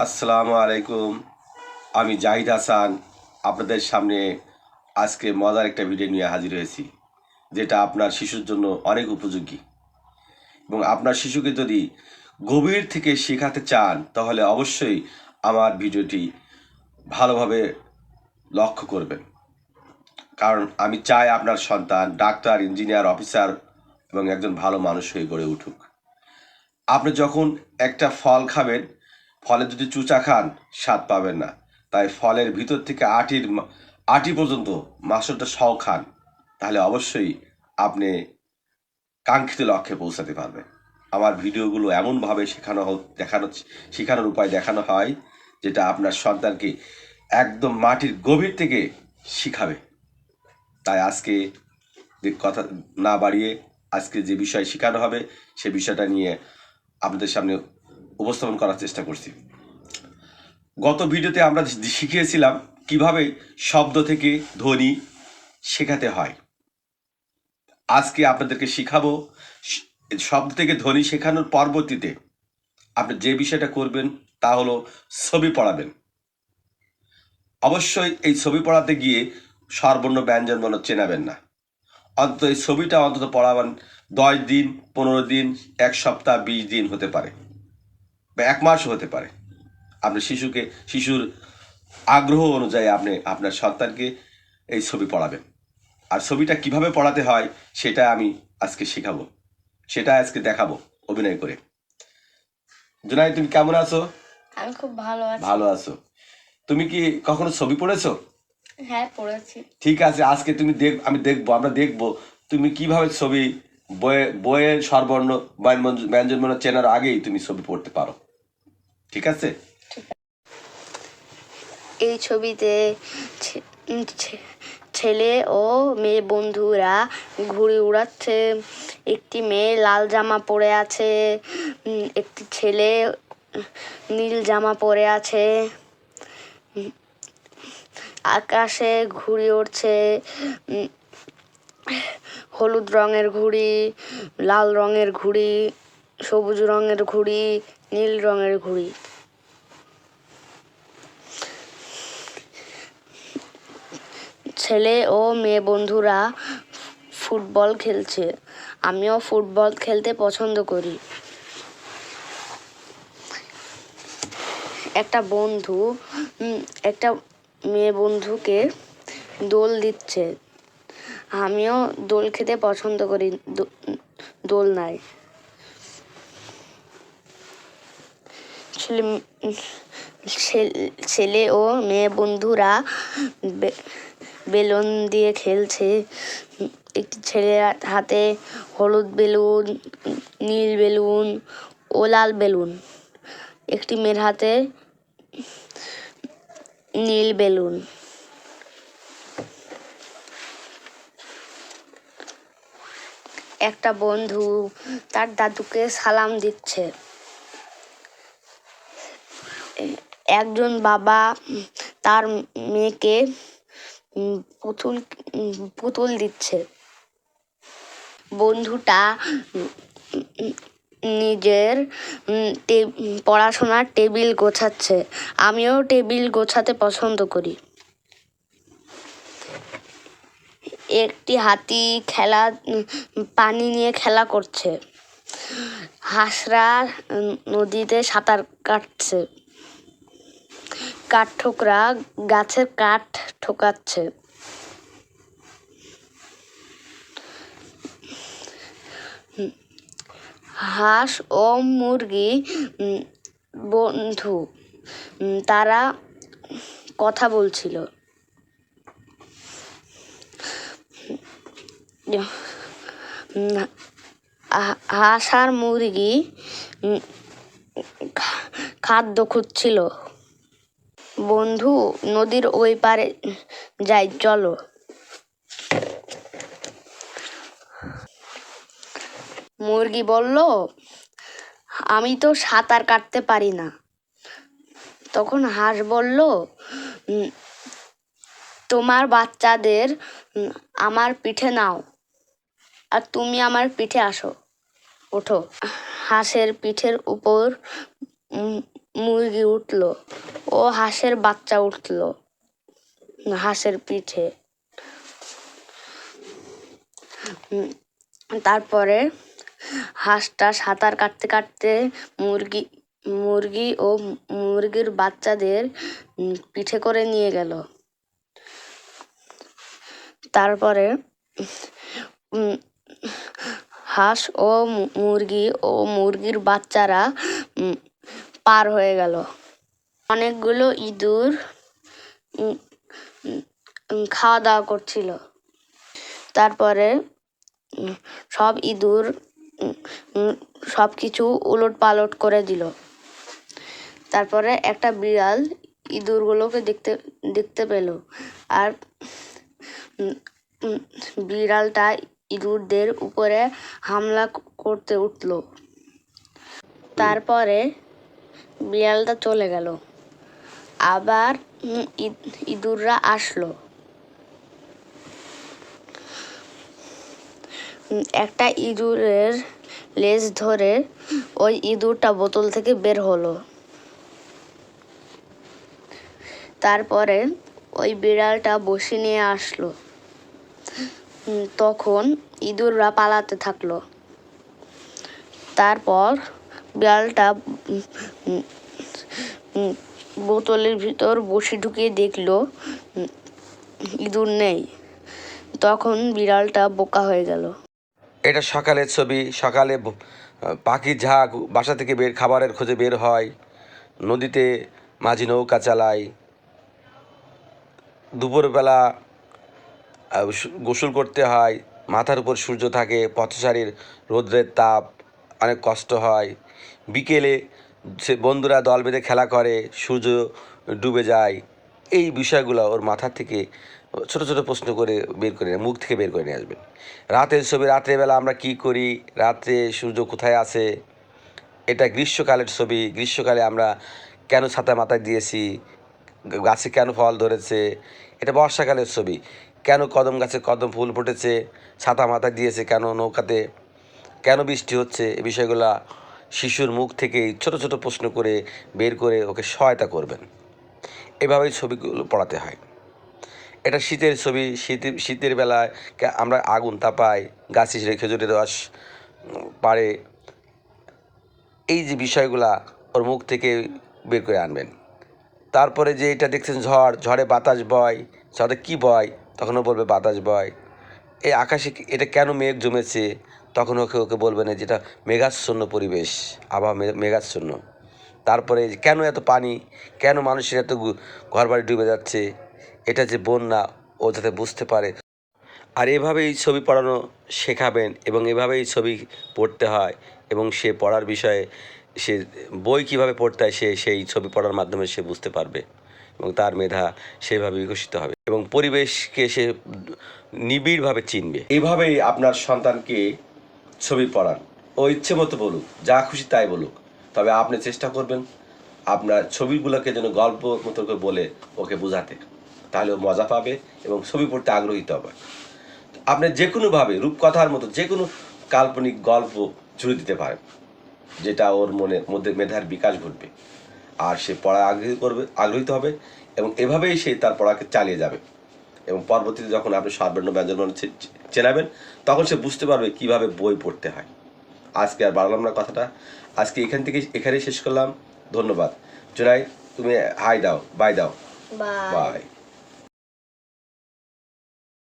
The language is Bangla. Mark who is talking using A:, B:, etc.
A: আসসালামু আলাইকুম। আমি জাহিদ হাসান, আপনাদের সামনে আজকে মজার একটা ভিডিও নিয়ে হাজির হয়েছি, যেটা আপনার শিশুর জন্য অনেক উপযোগী। এবং আপনার শিশুকে যদি গভীর থেকে শেখাতে চান, তাহলে অবশ্যই আমার ভিডিওটি ভালোভাবে লক্ষ্য করবেন। কারণ আমি চাই আপনার সন্তান ডাক্তার, ইঞ্জিনিয়ার, অফিসার এবং একজন ভালো মানুষ হয়ে গড়ে উঠুক। আপনি যখন একটা ফল খাবেন ফলে যদি চুচা খান, স্বাদ পাবেন না। তাই ফলের ভিতর থেকে আটির আটি পর্যন্ত মাংসটা সহ খান। তাহলে অবশ্যই আপনি কাঙ্ক্ষিত লক্ষ্যে পৌঁছাতে পারবেন। আমার ভিডিওগুলো এমনভাবে শেখানো দেখানো শেখানোর উপায় দেখানো হয়, যেটা আপনার সন্তানকে একদম মাটির গভীর থেকে শিখাবে। তাই আজকে কথা না বাড়িয়ে আজকে যে বিষয় শেখানো হবে, সে বিষয়টা নিয়ে আপনাদের সামনে উপস্থাপন করার চেষ্টা করছি। গত ভিডিওতে আমরা শিখিয়েছিলাম কীভাবে শব্দ থেকে ধ্বনি শেখাতে হয়। আজকে আপনাদেরকে শিখাবো শব্দ থেকে ধ্বনি শেখানোর পরবর্তীতে আপনি যে বিষয়টা করবেন তা হলো ছবি পড়াবেন। অবশ্যই এই ছবি পড়াতে গিয়ে সর্বর্ণ ব্যঞ্জন বর্ণ চেনাবেন না। অন্তত এই ছবিটা অন্তত পড়াবেন দশ দিন, পনেরো দিন, এক সপ্তাহ, বিশ দিন হতে পারে। বা এক মাসও হতে পারে। আপনি শিশুকে শিশুর আগ্রহ অনুযায়ী আপনি আপনার সন্তানকে এই ছবি পড়াবেন। আর ছবিটা কীভাবে পড়াতে হয় সেটা আমি আজকে শেখাবো। সেটা আজকে দেখাবো অভিনয় করে। জুনাই তুমি কেমন আছো?
B: আমি খুব ভালো আছি।
A: ভালো আছো। তুমি কি কখনো ছবি পড়েছো?
B: হ্যাঁ পড়েছি।
A: ঠিক আছে আজকে তুমি দেখ আমি দেখব আমরা দেখব। তুমি কীভাবে ছবি বইয়ে বইয়ের স্বরবর্ণ ব্যঞ্জন- ব্যঞ্জন চেনার আগেই তুমি ছবি পড়তে পারো। ঠিক আছে?
B: এই ছবিতে ছেলে ও মেয়ে বন্ধুরা ঘুড়ি উড়াচ্ছে। একটি মেয়ে লাল জামা পরে আছে। একটি ছেলে নীল জামা পরে আছে। আকাশে ঘুড়ি উড়ছে। হলুদ রঙের ঘুড়ি, লাল রঙের ঘুড়ি, সবুজ রঙের ঘুড়ি, নীল রঙের ঘুড়ি। ছেলে ও মেয়ে বন্ধুরা ফুটবল খেলছে। আমিও ফুটবল খেলতে পছন্দ করি। একটা বন্ধু একটা মেয়ে বন্ধুকে দোল দিচ্ছে। আমিও দোল খেতে পছন্দ করি দোলনায় ছেলে, ছেল- ও মেয়ে বন্ধুরা বেলুন দিয়ে খেলছে। একটি ছেলের হাতে হলুদ বেলুন, নীল বেলুন ও লাল বেলুন। একটি মেয়ের হাতে নীল বেলুন। একটা বন্ধু তার দাদুকে সালাম দিচ্ছে। একজন বাবা তার মেয়েকে পুতুল পুতুল দিচ্ছে। বন্ধুটা নিজের পড়াশোনার টেবিল গোছাচ্ছে। আমিও টেবিল গোছাতে পছন্দ করি। একটি হাতি খেলা পানি নিয়ে খেলা করছে। হাঁসরা নদীতে সাঁতার কাটছে। কাঠ ঠোকরা গাছের কাঠ ঠোকাচ্ছে। হাঁস ও মুরগি বন্ধু তারা কথা বলছিল। হাঁস আর মুরগি খাদ্য খুঁজছিল। বন্ধু, নদীর ওই পারে যাই, চলো। মুরগি বলল, আমি তো সাঁতার কাটতে পারি না। তখন হাঁস বলল তোমার বাচ্চাদের আমার পিঠে নাও। আর তুমি আমার পিঠে আসো। ওঠো। হাঁসের পিঠের উপর মুরগি উঠল ও হাঁসের বাচ্চা উঠল হাঁসের পিঠে। তারপরে হাঁসটা সাঁতার কাটতে কাটতে মুরগি মুরগি ও মুরগির বাচ্চাদের পিঠে করে নিয়ে গেল। তারপরে হাঁস ও মুরগি ও মুরগির বাচ্চারা পার হয়ে গেল। অনেকগুলো ইঁদুর খাওয়া দাওয়া করছিল। তারপরে সব ইঁদুর সব কিছু উলট পালট করে দিল। তারপরে একটা বিড়াল ইঁদুরগুলোকে দেখতে দেখতে পেল। আর বিড়ালটা ইঁদুরদের উপরে হামলা করতে উঠল। তারপরে বিড়ালটা চলে গেল। আবার ইঁদুররা আসলো। একটা ইঁদুরের লেজ ধরে ওই ইঁদুরটা বোতল থেকে বের হলো। তারপরে ওই বিড়ালটা বসে নিয়ে আসলো। তখন ইঁদুররা পালাতে থাকল। তারপর বিড়ালটা বোতলের ভিতর বসে ঢুকিয়ে দেখল ইঁদুর নেই। তখন বিড়ালটা বোকা হয়ে গেল।
A: এটা সকালের ছবি, সকালে পাখির ঝাঁক, বাসা থেকে বের, খাবারের খোঁজে বের হয়, নদীতে মাঝি নৌকা চালায়, দুপুরবেলা গোসল করতে হয়, মাথার উপর সূর্য থাকে, পথচারীর রৌদ্রের তাপ, অনেক কষ্ট হয়। বিকেলে সে বন্ধুরা দল বেঁধে খেলা করে, সূর্য ডুবে যায়। এই বিষয়গুলো ওর মাথা থেকে ছোট ছোট প্রশ্ন করে বের করে, মুখ থেকে বের করে নিয়ে আসবেন রাতের ছবি, রাত্রেবেলা আমরা কি করি? রাত্রে সূর্য কোথায় আছে? এটা গ্রীষ্মকালের ছবি, গ্রীষ্মকালে আমরা কেন ছাতা মাথায় দিয়েছি? গাছে কেন ফল ধরেছে? এটা বর্ষাকালের ছবি। কেন কদম গাছে কদম ফুল ফুটেছে, ছাতা মাথা দিয়েছে কেন নৌকাতে, কেন বৃষ্টি হচ্ছে, এ বিষয়গুলো শিশুর মুখ থেকেই ছোট ছোট প্রশ্ন করে বের করে ওকে সহায়তা করবেন। এভাবেই ছবিগুলো পড়াতে হয়। এটা শীতের ছবি শীতের শীতের বেলায় আমরা আগুন তাপাই, গাছে সেরে খেজুরের রস পাড়ে এই যে বিষয়গুলা ওর মুখ থেকে বের করে আনবেন। তারপরে যে এটা দেখছেন ঝড়, ঝড়ে বাতাস বয়, ঝড়ে কী বয় তখন ও বলবে, বাতাস বয়। এই আকাশে এটা কেন মেঘ জমেছে? তখন ওকে ওকে বলবে না, যেটা মেঘাচ্ছন্ন পরিবেশ, আবহাওয়া মেঘাচ্ছন্ন। তারপরে কেন এত পানি? কেন মানুষের এত ঘর বাড়ি ডুবে যাচ্ছে? এটা যে বন্যা, ও যাতে বুঝতে পারে। আর এভাবেই ছবি পড়ানো শেখাবেন এবং এভাবেই ছবি পড়তে হয় এবং সে পড়ার বিষয়ে সে বই কীভাবে পড়তে হয়, সে সেই ছবি পড়ার মাধ্যমে সে বুঝতে পারবে। এবং তার মেধা সেভাবে বিকশিত হবে এবং পরিবেশকে সে নিবিড়ভাবে চিনবে। এইভাবেই আপনার সন্তানকে ছবি পড়ান। ও ইচ্ছে মতো বলুক, যা খুশি তাই বলুক। তবে আপনি চেষ্টা করবেন আপনার ছবিগুলোকে যেন গল্প মতো করে বলে ওকে বোঝাতে। তাহলে ও মজা পাবে এবং ছবি পড়তে আগ্রহীত হবে। আপনি যে কোনোভাবে রূপকথার মতো যে কোনো কাল্পনিক গল্প জুড়ে দিতে পারেন, যেটা ওর মনে, মধ্যে মেধার বিকাশ ঘটবে। আর সে পড়া আগ্রহী করবে আগ্রহীত হবে এবং এভাবেই সে তার পড়াকে চালিয়ে যাবে। এবং পরবর্তীতে যখন আপনি সর্বর্ণ ব্যঞ্জন চে- চে- চেনাবেন তখন সে বুঝতে পারবে কীভাবে বই পড়তে হয়। আজকে আর বাড়লাম না কথাটা। আজকে এখান থেকে এখানেই শেষ করলাম। ধন্যবাদ। জোনাই তুমি হাই দাও বাই দাও। বাই।